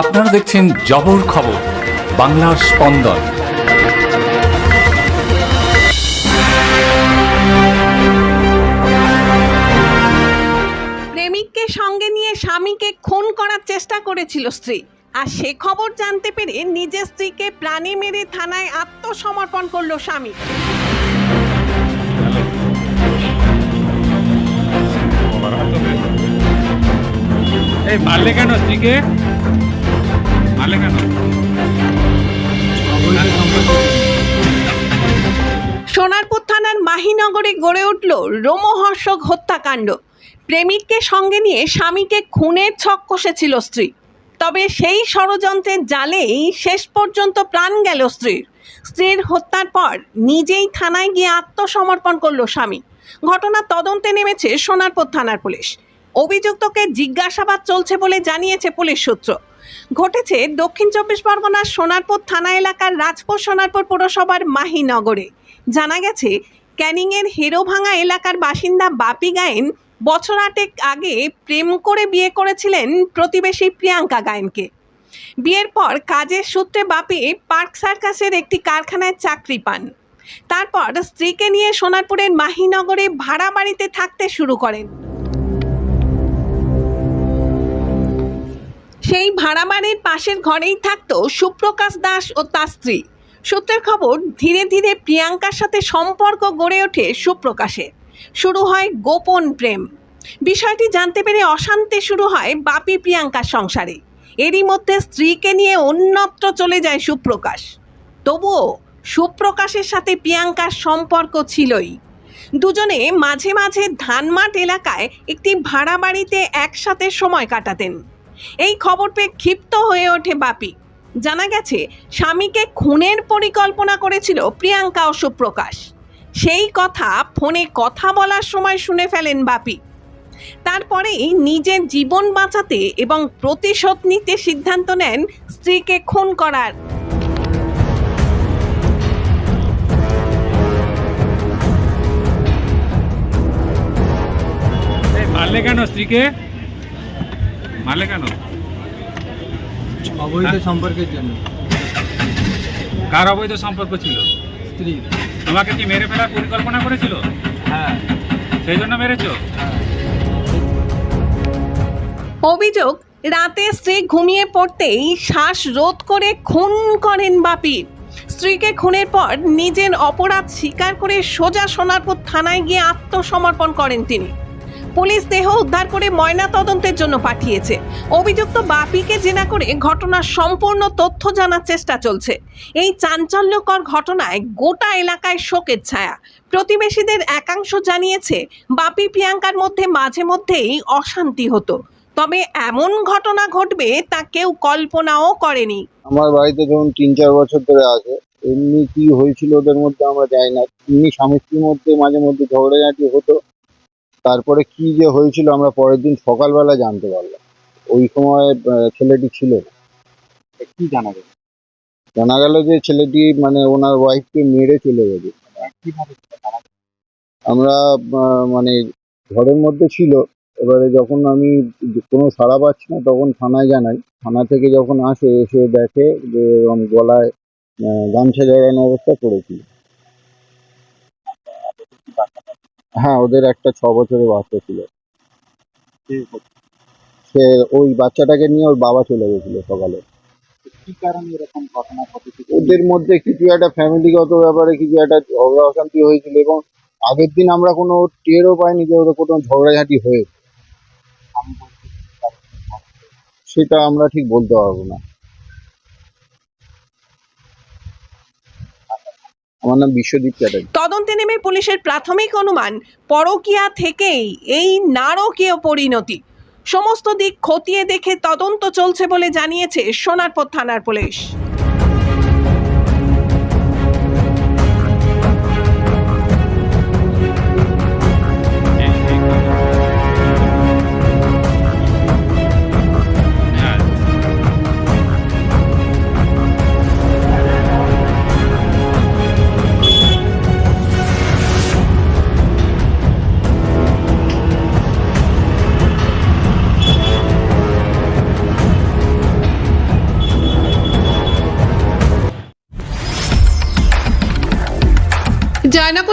আপনারা দেখছেন জবর খবর বাংলার স্পন্দন। প্রেমিককে সঙ্গে নিয়ে স্বামীকে খুন করার চেষ্টা করেছিল স্ত্রী। আর সে খবর জানতে পেরে নিজের স্ত্রীকে প্রাণে মেরে থানায় আত্মসমর্পণ করল স্বামী। এই মারলে কেন স্ত্রীকে? কেন? সোনারপুর থানার মাহিনগরে গড়ে উঠল রোমহর্ষক হত্যাকাণ্ড। প্রেমিককে সঙ্গে নিয়ে স্বামীকে খুনের ছক কষেছিল স্ত্রী। তবে সেই ষড়যন্ত্রের জালেই শেষ পর্যন্ত প্রাণ গেল স্ত্রীর। স্ত্রীর হত্যার পর নিজেই থানায় গিয়ে আত্মসমর্পণ করল স্বামী। ঘটনার তদন্তে নেমেছে সোনারপুর থানার পুলিশ। অভিযুক্তকে জিজ্ঞাসাবাদ চলছে বলে জানিয়েছে পুলিশ সূত্র। ঘটেছে দক্ষিণ চব্বিশ পরগনার সোনারপুর থানা এলাকার রাজপুর সোনারপুর পুরসভার মাহিনগরে। জানা গেছে, ক্যানিংয়ের হেরোভাঙা এলাকার বাসিন্দা বাপি গায়েন বছর আটেক আগে প্রেম করে বিয়ে করেছিলেন প্রতিবেশী প্রিয়াঙ্কা গায়েনকে। বিয়ের পর কাজের সূত্রে বাপি পার্ক সার্কাসের একটি কারখানায় চাকরি পান। তারপর স্ত্রীকে নিয়ে সোনারপুরের মাহিনগরে ভাড়া বাড়িতে থাকতে শুরু করেন। সেই ভাড়া বাড়ির পাশের ঘরেই থাকতো সুপ্রকাশ দাস ও তার স্ত্রী। সূত্রের খবর, ধীরে ধীরে প্রিয়াঙ্কার সাথে সম্পর্ক গড়ে ওঠে সুপ্রকাশের। শুরু হয় গোপন প্রেম। বিষয়টি জানতে পেরে অশান্তি শুরু হয় বাপি প্রিয়াঙ্কার সংসারে। এরই মধ্যে স্ত্রীকে নিয়ে অন্যত্র চলে যায় সুপ্রকাশ। তবুও সুপ্রকাশের সাথে প্রিয়াঙ্কার সম্পর্ক ছিলই। দুজনে মাঝে মাঝে ধানমাট এলাকায় একটি ভাড়া বাড়িতে একসাথে সময় কাটাতেন। এই খবর পেয়ে ক্ষিপ্ত হয়ে ওঠে বাপি। জানা গেছে, স্বামীকে খুনের পরিকল্পনা করেছিল প্রিয়াঙ্কা ও সুপ্রকাশ। সেই কথা ফোনে কথা বলার সময় শুনে ফেলেন বাপি। তারপরেই নিজের জীবন বাঁচাতে এবং প্রতিশোধ নিতে সিদ্ধান্ত নেন স্ত্রীকে খুন করার। কেন স্ত্রীকে? মারলে কেন? অবৈধ সম্পর্কের জন্য। কার অবৈধ সম্পর্ক ছিল? স্ত্রী তোমাকে কি মেরে ফেলার পরিকল্পনা করেছিল? হ্যাঁ। সেই জন্য মেরেছো? হ্যাঁ। অভিযোগ রাতে স্ত্রী ঘুমিয়ে পড়তেই শ্বাস রোধ করে খুন করেন বাপি। স্ত্রীকে খুনের পর নিজের অপরাধ স্বীকার করে সোজা সোনারপুর থানায় গিয়ে আত্মসমর্পণ করেন তিনি। পুলিশ দেহ উদ্ধার করে ময়না তদন্তের জন্য পাঠিয়েছে। অভিযুক্ত বাপিকে জেরা করে ঘটনার সম্পূর্ণ তথ্য জানার চেষ্টা চলছে। এই চাঞ্চল্যকর ঘটনায় গোটা এলাকায় শোকের ছায়া। প্রতিবেশীদের একাংশ জানিয়েছে, বাপি প্রিয়াঙ্কার মধ্যে মাঝে মধ্যেই অশান্তি হতো। তবে এমন ঘটনা ঘটবে তা কেউ কল্পনাও করেনি। আমার বাড়িতে ধরুন তিন চার বছর ধরে আছে। এমনি কি হয়েছিল ওদের মধ্যে আমরা জানি না। এমনি স্বামী স্ত্রীর মধ্যে মাঝে মধ্যে ঝগড়াঝাঁটি হতো। তারপরে কি যে হয়েছিল আমরা পরের দিন সকালবেলা জানতে পারলাম। ওই সময় ছেলেটি ছিল না। কি জানা গেল? জানা গেল যে ছেলেটি মানে ওনার ওয়াইফকে মেরে চলে গেছে। আমরা মানে ঘরের মধ্যে ছিল। এবারে যখন আমি কোনো সাড়া পাচ্ছি না তখন থানায় জানাই। থানা থেকে যখন আসে এসে দেখে যে গলায় গামছা জড়ানো অবস্থা পড়েছিল হ্যাঁ ওদের একটা ছ বছরের বাচ্চা ছিল। সে ওই বাচ্চাটাকে নিয়ে ওর বাবা চলে গেছিল সকালে। কি কারণে এরকম ঘটনা ঘটেছে ওদের মধ্যে কিছু একটা ফ্যামিলিগত ব্যাপারে কিছু একটা ঝগড়া অশান্তি হয়েছিল এবং আগের দিন আমরা কোনো টেরও পাইনি যে ওদের কোনো ঝগড়াঝাঁটি হয়েছে। সেটা আমরা ঠিক বলতে পারব না। নাম বিশ্বদীপ চ্যাটার্জি। তদন্তে নেমে পুলিশের প্রাথমিক অনুমান, পরকিয়া থেকেই এই নারকীয় পরিণতি। সমস্ত দিক খতিয়ে দেখে তদন্ত চলছে বলে জানিয়েছে সোনারপুর থানার পুলিশ।